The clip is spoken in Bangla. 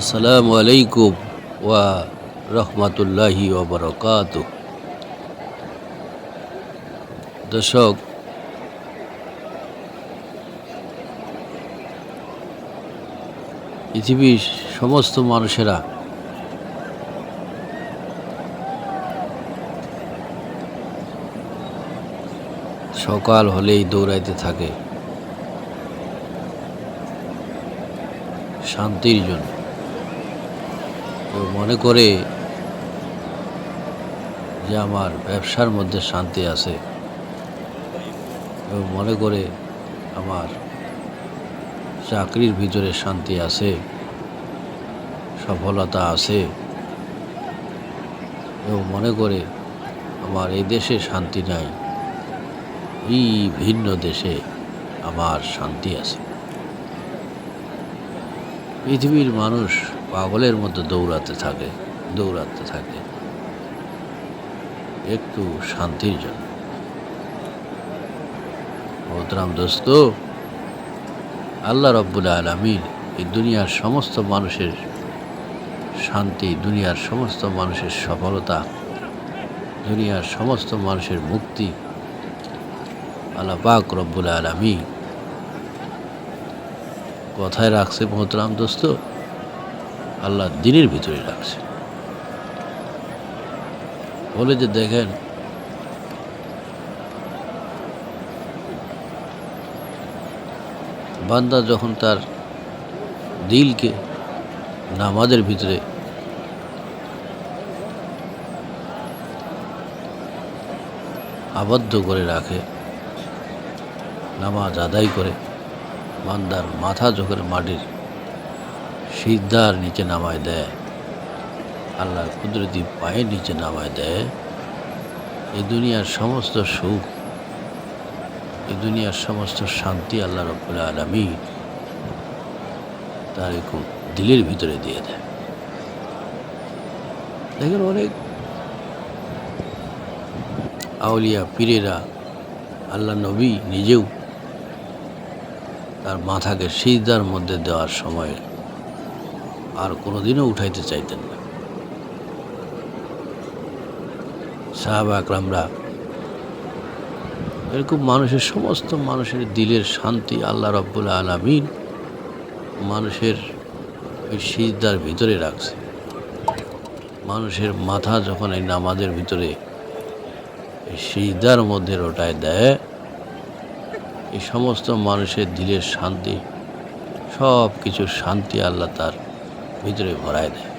আসসালামু আলাইকুম ওয়া রহমতুল্লাহি ওবরকাত দর্শক, পৃথিবীর সমস্ত মানুষেরা সকাল হলেই দৌড়াইতে থাকে। শান্তির জন্য। কেউ মনে করে যে আমার ব্যবসার মধ্যে শান্তি আছে। কেউ মনে করে আমার চাকরির ভিতরে শান্তি আছে, সফলতা আছে। কেউ মনে করে আমার এই দেশে শান্তি নাই, এই ভিন্ন দেশে আমার শান্তি আছে। পৃথিবীর মানুষ পাগলের মতো দৌড়াতে থাকে দৌড়াতে থাকে। একটু শান্তির জন্য। মোহতরাম দোস্ত, আল্লাহ রব্বুল আলমিন এই দুনিয়ার সমস্ত মানুষের শান্তি, দুনিয়ার সমস্ত মানুষের সফলতা, দুনিয়ার সমস্ত মানুষের মুক্তি আল্লাহ পাক রব্বুল আলমী কথায় রাখছে মোহতরাম দোস্ত। আল্লাহ দিনের ভিতরে রাখছে। বলে যে দেখেন, বান্দা যখন তার দিলকে নামাজের ভিতরে আবদ্ধ করে রাখে, নামাজ আদায় করে, বান্দার মাথা যখন মাটির সিদ্ধার নিচে নামায় দেয়। আল্লাহর কুদরতি পায়ের নিচে নামায় দেয়। এই দুনিয়ার সমস্ত সুখ এই দুনিয়ার সমস্ত শান্তি আল্লাহ রব্বুল আলমী তার এরকম দিলের ভিতরে দিয়ে দেয়। দেখেন অনেক আউলিয়া পীরেরা আল্লাহ নবী নিজেও তার মাথাকে সিজদার মধ্যে দেওয়ার সময় আর কোনোদিনও উঠাইতে চাইতেন না। সাহাব আকরামরা এরকম মানুষের সমস্ত মানুষের দিলের শান্তি আল্লাহ রব্বুল আলমিন মানুষের ওই সিজদার ভিতরে রাখছে। মানুষের মাথা যখন এই নামাজের ভিতরে এই সিজদার মধ্যে রোটায় দেয়, এই সমস্ত মানুষের দিলের শান্তি সব কিছু শান্তি আল্লাহ তার ভিতরে ভরায় দেয়।